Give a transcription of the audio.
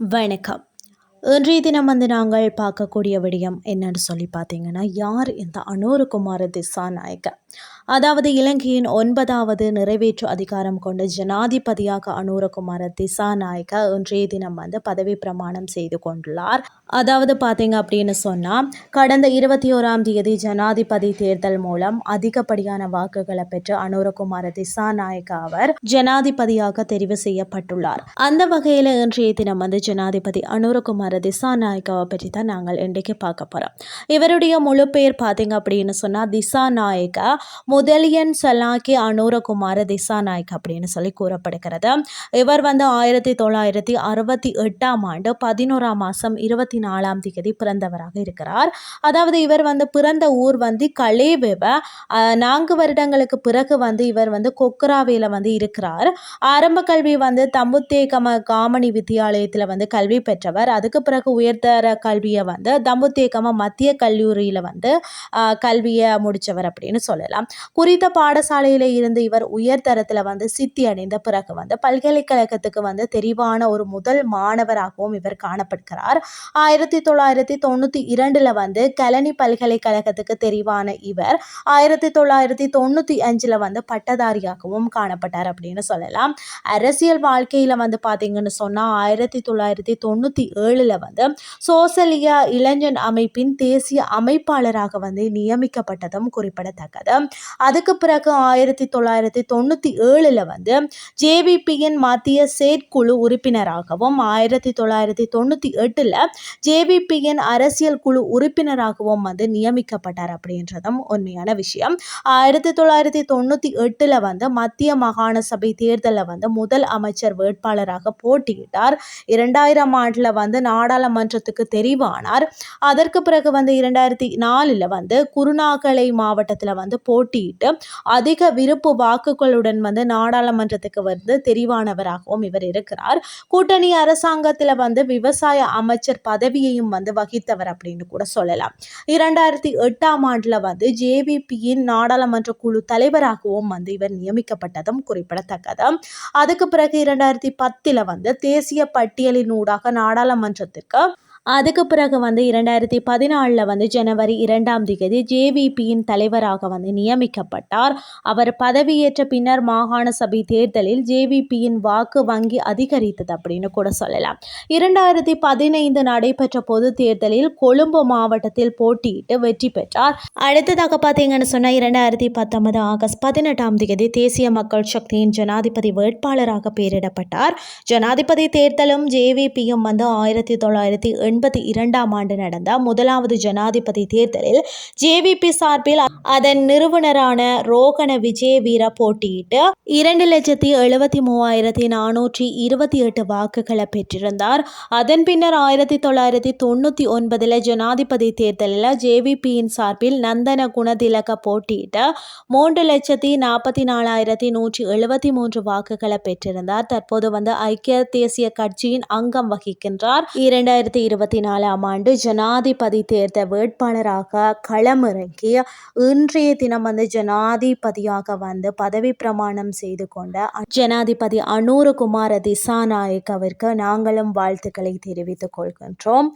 வணக்கம். இன்றைய தினம் வந்து நாங்கள் பார்க்கக்கூடிய விடயம் என்னன்னு சொல்லி பார்த்தீங்கன்னா யார் இந்த அனோருகுமார திசாநாயக்க அதாவது இலங்கையின் ஒன்பதாவது நிறைவேற்று அதிகாரம் கொண்ட ஜனாதிபதியாக அனூரகுமார திசாநாயக்க இன்றைய தினம் வந்து பதவி பிரமாணம் செய்து கொண்டுள்ளார். அதாவது பார்த்தீங்க அப்படின்னு சொன்னால் கடந்த இருபத்தி ஓராம் தேதி ஜனாதிபதி தேர்தல் மூலம் அதிகப்படியான வாக்குகளை பெற்று அனுரகுமார திசாநாயக்க அவர் ஜனாதிபதியாக தெரிவு செய்யப்பட்டுள்ளார். அந்த வகையில் இன்றைய தினம் வந்து ஜனாதிபதி அனுரகுமார திசாநாயக்காவை பற்றி தான் நாங்கள் இன்றைக்கு பார்க்க போகிறோம் இவருடைய முழு பெயர் பார்த்தீங்க அப்படின்னு சொன்னால் திசாநாயக்கா முதலியன் சலாக்கி அனூரகுமார திசாநாயக் அப்படின்னு சொல்லி கூறப்படுகிறது. இவர் வந்து ஆயிரத்தி தொள்ளாயிரத்தி அறுபத்தி எட்டாம் ஆண்டு பதினோராம் மாதம் இருபத்தி நாலாம் தேதி பிறந்தவராக இருக்கிறார். அதாவது இவர் வந்து பிறந்த ஊர் வந்து கலேவெவ நான்கு வருடங்களுக்கு பிறகு வந்து இவர் வந்து கொக்கராவையில் வந்து இருக்கிறார். ஆரம்ப கல்வி வந்து தம்புத்தேகம காமணி வித்தியாலயத்தில் வந்து கல்வி பெற்றவர். அதுக்கு பிறகு உயர்தர கல்வியை வந்து தம்புத்தேகம மத்திய கல்லூரியில் வந்து கல்வியை முடித்தவர் அப்படின்னு சொல்லலாம். குறித்த பாடசாலையில் இருந்து இவர் உயர்தரத்தில் வந்து சித்தி அடைந்த பிறகு வந்து பல்கலைக்கழகத்துக்கு வந்து தெரிவான ஒரு முதல் மாணவராகவும் இவர் காணப்படுகிறார். ஆயிரத்தி தொள்ளாயிரத்தி தொண்ணூற்றி இரண்டில் வந்து கலனி பல்கலைக்கழகத்துக்கு தெரிவான இவர் ஆயிரத்தி தொள்ளாயிரத்தி தொண்ணூற்றி அஞ்சில் வந்து பட்டதாரியாகவும் காணப்பட்டார் அப்படின்னு சொல்லலாம். அரசியல் வாழ்க்கையில் வந்து பார்த்தீங்கன்னு சொன்னால் ஆயிரத்தி தொள்ளாயிரத்தி தொண்ணூற்றி ஏழில் வந்து சோசலிய இளைஞன் அமைப்பின் தேசிய அமைப்பாளராக வந்து நியமிக்கப்பட்டதும் குறிப்பிடத்தக்கது. அதுக்கு பிறகு ஆயிரத்தி தொள்ளாயிரத்தி தொண்ணூற்றி ஏழில் வந்து ஜேவிபியின் மத்திய செயற்குழு உறுப்பினராகவும் ஆயிரத்தி தொள்ளாயிரத்தி தொண்ணூற்றி எட்டில் ஜேவிபியின் அரசியல் குழு உறுப்பினராகவும் வந்து நியமிக்கப்பட்டார் அப்படின்றதும் உண்மையான விஷயம். ஆயிரத்தி தொள்ளாயிரத்தி தொண்ணூற்றி எட்டில் வந்து மத்திய மாகாண சபை தேர்தலில் வந்து முதல் அமைச்சர் வேட்பாளராக போட்டியிட்டார். இரண்டாயிரம் ஆண்டில் வந்து நாடாளுமன்றத்துக்கு தெரிவானார். அதற்கு பிறகு வந்து இரண்டாயிரத்தி நாலில் வந்து குருநாகலை மாவட்டத்தில் வந்து போட்டி போட்டியிட்டு அதிக விருப்பு வாக்குகளுடன் வந்து நாடாளுமன்றத்துக்கு வந்து தெரிவானவராகவும் இவர் இருக்கிறார். கூட்டணி அரசாங்கத்தில் வந்து விவசாய அமைச்சர் பதவியையும் வந்து வகித்தவர் அப்படின்னு கூட சொல்லலாம். இரண்டாயிரத்தி எட்டாம் ஆண்டில் வந்து ஜேவிபியின் நாடாளுமன்ற குழு தலைவராகவும் வந்து இவர் நியமிக்கப்பட்டதும் குறிப்பிடத்தக்கது. அதுக்கு பிறகு இரண்டாயிரத்தி பத்தில் வந்து தேசிய பட்டியலின் ஊடாக நாடாளுமன்றத்திற்கு அதுக்கு பிறகு வந்து இரண்டாயிரத்தி பதினாலில் வந்து ஜனவரி இரண்டாம் தேதி ஜேவிபியின் தலைவராக வந்து நியமிக்கப்பட்டார். அவர் பதவியேற்ற பின்னர் மாகாண சபை தேர்தலில் ஜேவிபியின் வாக்கு வங்கி அதிகரித்தது அப்படின்னு கூட சொல்லலாம். இரண்டாயிரத்தி பதினைந்து நடைபெற்ற பொது தேர்தலில் கொழும்பு மாவட்டத்தில் போட்டியிட்டு வெற்றி பெற்றார். அடுத்ததாக பார்த்தீங்கன்னு சொன்னால் இரண்டாயிரத்தி பத்தொன்பது ஆகஸ்ட் பதினெட்டாம் தேதி தேசிய மக்கள் சக்தியின் ஜனாதிபதி வேட்பாளராக பெயரிடப்பட்டார். ஜனாதிபதி தேர்தலும் ஜேவிபியும் வந்து ஆயிரத்தி தொள்ளாயிரத்தி எண்பத்தி இரண்டாம் ஆண்டு நடந்த முதலாவது ஜனாதிபதி தேர்தலில் ஜேவிபி சார்பில் அதன் நிறுவனரான ரோகண விஜய வீர போட்டியிட்டு இரண்டு லட்சத்தி எழுபத்தி மூவாயிரத்தி நானூற்றி இருபத்தி எட்டு வாக்குகளை பெற்றிருந்தார். அதன் பின்னர் ஆயிரத்தி தொள்ளாயிரத்தி தொண்ணூற்றி ஒன்பதில் ஜனாதிபதி தேர்தலில் ஜேவிபியின் சார்பில் நந்தன குணதிலக போட்டியிட்டு மூன்று லட்சத்தி நாற்பத்தி நாலாயிரத்தி நூற்றி எழுபத்தி மூன்று வாக்குகளை பெற்றிருந்தார். தற்போது வந்து ஐக்கிய தேசிய கட்சியின் அங்கம் வகிக்கின்றார். இரண்டாயிரத்தி இருபத்தி இருபத்தி நாலாம் ஆண்டு ஜனாதிபதி தேர்தல் வேட்பாளராக களமிறங்கி இன்றைய தினம் வந்து ஜனாதிபதியாக வந்து பதவி பிரமாணம் செய்து கொண்ட ஜனாதிபதி அனூருகுமார திசாநாயக் அவருக்கு நாங்களும் வாழ்த்துக்களை தெரிவித்துக் கொள்கின்றோம்.